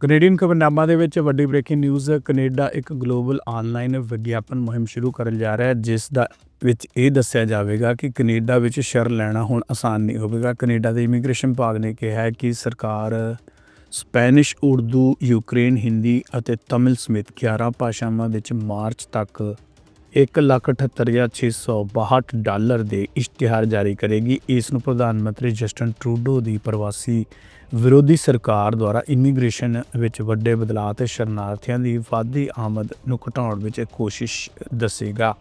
Canadian ਖਬਰਨਾਮਾ ਦੇ ਵਿੱਚ ਵੱਡੀ ਬ੍ਰੇਕਿੰਗ ਨਿਊਜ਼, ਕੈਨੇਡਾ ਇੱਕ ਗਲੋਬਲ ਆਨਲਾਈਨ ਵਿਗਿਆਪਨ ਮੁਹਿੰਮ ਸ਼ੁਰੂ ਕਰਨ ਜਾ ਰਿਹਾ ਹੈ, ਜਿਸ ਦਾ ਵਿੱਚ ਇਹ ਦੱਸਿਆ ਜਾਵੇਗਾ ਕਿ ਕੈਨੇਡਾ ਵਿੱਚ ਸ਼ਰਨ ਲੈਣਾ ਹੁਣ ਆਸਾਨ ਨਹੀਂ ਹੋਵੇਗਾ। ਕੈਨੇਡਾ ਦੇ ਇਮੀਗ੍ਰੇਸ਼ਨ ਵਿਭਾਗ ਨੇ ਕਿਹਾ ਹੈ ਕਿ ਸਰਕਾਰ ਸਪੈਨਿਸ਼, ਉਰਦੂ, ਯੂਕਰੇਨ, ਹਿੰਦੀ ਅਤੇ ਤਮਿਲ ਸਮੇਤ 11 ਭਾਸ਼ਾਵਾਂ ਵਿੱਚ ਮਾਰਚ ਤੱਕ 1,78,662 ਡਾਲਰ ਦੇ ਇਸ਼ਤਿਹਾਰ ਜਾਰੀ ਕਰੇਗੀ। ਇਸ ਨੂੰ ਪ੍ਰਧਾਨ ਮੰਤਰੀ ਜਸਟਨ ਟਰੂਡੋ ਦੀ ਪ੍ਰਵਾਸੀ ਵਿਰੋਧੀ ਸਰਕਾਰ ਦੁਆਰਾ ਇਮੀਗ੍ਰੇਸ਼ਨ ਵਿੱਚ ਵੱਡੇ ਬਦਲਾਅ ਤੇ ਸ਼ਰਨਾਰਥੀਆਂ ਦੀ ਵਾਧੀ ਆਮਦ ਨੂੰ ਘਟਾਉਣ ਵਿੱਚ ਕੋਸ਼ਿਸ਼ ਦੱਸੇਗਾ।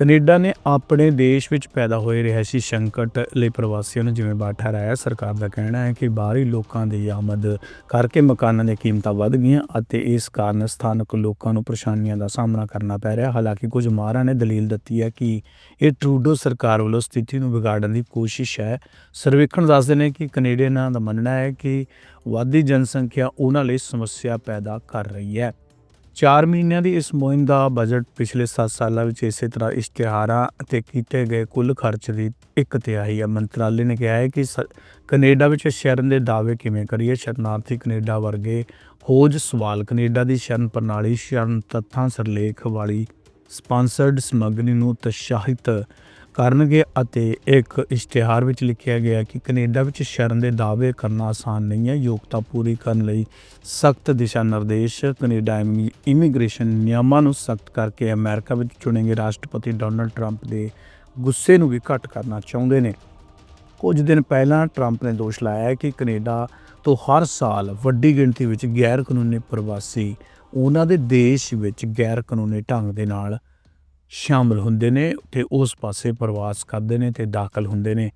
ਕੈਨੇਡਾ ਨੇ ਆਪਣੇ ਦੇਸ਼ ਵਿੱਚ ਪੈਦਾ ਹੋਏ ਰਿਹਾਇਸ਼ੀ ਸੰਕਟ ਲਈ ਪ੍ਰਵਾਸੀਆਂ ਨੂੰ ਜਿਵੇਂ ਜ਼ਿੰਮੇਵਾਰ ਠਹਿਰਾਇਆ, ਸਰਕਾਰ ਦਾ ਕਹਿਣਾ ਹੈ ਕਿ ਬਾਹਰੀ ਲੋਕਾਂ ਦੀ ਆਮਦ ਕਰਕੇ ਮਕਾਨਾਂ ਦੀਆਂ ਕੀਮਤਾਂ ਵੱਧ ਗਈਆਂ ਅਤੇ ਇਸ ਕਾਰਨ ਸਥਾਨਕ ਲੋਕਾਂ ਨੂੰ ਪਰੇਸ਼ਾਨੀਆਂ ਦਾ ਸਾਹਮਣਾ ਕਰਨਾ ਪੈ ਰਿਹਾ। ਹਾਲਾਂਕਿ ਕੁਝ ਮਾਹਰਾਂ ਨੇ ਦਲੀਲ ਦਿੱਤੀ ਹੈ ਕਿ ਇਹ ਟਰੂਡੋ ਸਰਕਾਰ ਵੱਲੋਂ ਸਥਿਤੀ ਨੂੰ ਵਿਗਾੜਨ ਦੀ ਕੋਸ਼ਿਸ਼ ਹੈ। ਸਰਵੇਖਣ ਦੱਸਦੇ ਨੇ ਕਿ ਕੈਨੇਡੀਅਨਾਂ ਦਾ ਮੰਨਣਾ ਹੈ ਕਿ ਵਾਧੀ ਜਨਸੰਖਿਆ ਉਹਨਾਂ ਲਈ ਸਮੱਸਿਆ ਪੈਦਾ ਕਰ ਰਹੀ ਹੈ। 4 ਮਹੀਨਿਆਂ ਦੀ ਇਸ ਮੁਹਿੰਮ ਦਾ ਬਜਟ ਪਿਛਲੇ 7 ਸਾਲਾਂ ਵਿੱਚ ਇਸੇ ਤਰ੍ਹਾਂ ਇਸ਼ਤਿਹਾਰਾਂ ਅਤੇ ਕੀਤੇ ਗਏ ਕੁੱਲ ਖਰਚ ਦੀ ਇੱਕ ਤਿਹਾਈ ਹੈ। ਮੰਤਰਾਲੇ ਨੇ ਕਿਹਾ ਹੈ ਕਿ ਸ- ਕੈਨੇਡਾ ਵਿੱਚ ਸ਼ਰਨ ਦੇ ਦਾਅਵੇ ਕਿਵੇਂ ਕਰੀਏ? ਸ਼ਰਨਾਰਥੀ ਕੈਨੇਡਾ ਵਰਗੇ ਖੋਜ ਸਵਾਲ, ਕੈਨੇਡਾ ਦੀ ਸ਼ਰਨ ਪ੍ਰਣਾਲੀ, ਸ਼ਰਨ ਤੱਥਾਂ, ਸਰਲੇਖ ਵਾਲੀ ਸਪਾਂਸਰਡ ਸਮੱਗਰੀ ਨੂੰ ਤਸ਼ਾਹਿਤ ਕਰਨਗੇ ਅਤੇ ਇੱਕ ਇਸ਼ਤਿਹਾਰ ਵਿੱਚ ਲਿਖਿਆ ਗਿਆ ਕਿ ਕੈਨੇਡਾ ਵਿੱਚ ਸ਼ਰਨ ਦੇ ਦਾਅਵੇ ਕਰਨਾ ਆਸਾਨ ਨਹੀਂ ਹੈ। ਯੋਗਤਾ ਪੂਰੀ ਕਰਨ ਲਈ ਸਖਤ ਦਿਸ਼ਾ ਨਿਰਦੇਸ਼ ਕੈਨੇਡਾ ਇਮੀ- ਇਮੀਗ੍ਰੇਸ਼ਨ ਨਿਯਮਾਂ ਨੂੰ ਸਖਤ ਕਰਕੇ ਅਮਰੀਕਾ ਵਿੱਚ ਚੁਣੇ ਗਏ ਰਾਸ਼ਟਰਪਤੀ ਡੋਨਲਡ ਟਰੰਪ ਦੇ ਗੁੱਸੇ ਨੂੰ ਵੀ ਘੱਟ ਕਰਨਾ ਚਾਹੁੰਦੇ ਨੇ। ਕੁਝ ਦਿਨ ਪਹਿਲਾਂ ਟਰੰਪ ਨੇ ਦੋਸ਼ ਲਾਇਆ ਕਿ ਕੈਨੇਡਾ ਤੋਂ ਹਰ ਸਾਲ ਵੱਡੀ ਗਿਣਤੀ ਵਿੱਚ ਗੈਰ ਕਾਨੂੰਨੀ ਪ੍ਰਵਾਸੀ ਉਹਨਾਂ ਦੇ ਦੇਸ਼ ਵਿੱਚ ਗੈਰ ਕਾਨੂੰਨੀ ਢੰਗ ਦੇ ਨਾਲ ਸ਼ਾਮਲ ਹੁੰਦੇ ਨੇ ਤੇ ਉਸ ਪਾਸੇ ਪ੍ਰਵਾਸ ਕਰਦੇ ਨੇ ਤੇ ਦਾਖਲ ਹੁੰਦੇ ਨੇ।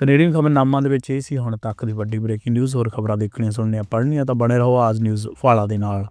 ਕੈਨੇਡੀਅਨ ਖਬਰਨਾਮਾ ਦੇ ਵਿੱਚ ਇਹ ਸੀ, ਹੁਣ ਤੱਕ ਦੀ ਵੱਡੀ ਬ੍ਰੇਕਿੰਗ ਨਿਊਜ਼ ਹੋਰ ਖਬਰਾਂ ਦੇਖਣੀਆਂ, ਸੁਣਨੀਆਂ, ਪੜ੍ਹਨੀਆਂ ਤਾਂ ਬਣੇ ਰਹੋ ਆਜ ਨਿਊਜ਼ ਫਾਲਾ ਦੇ ਨਾਲ।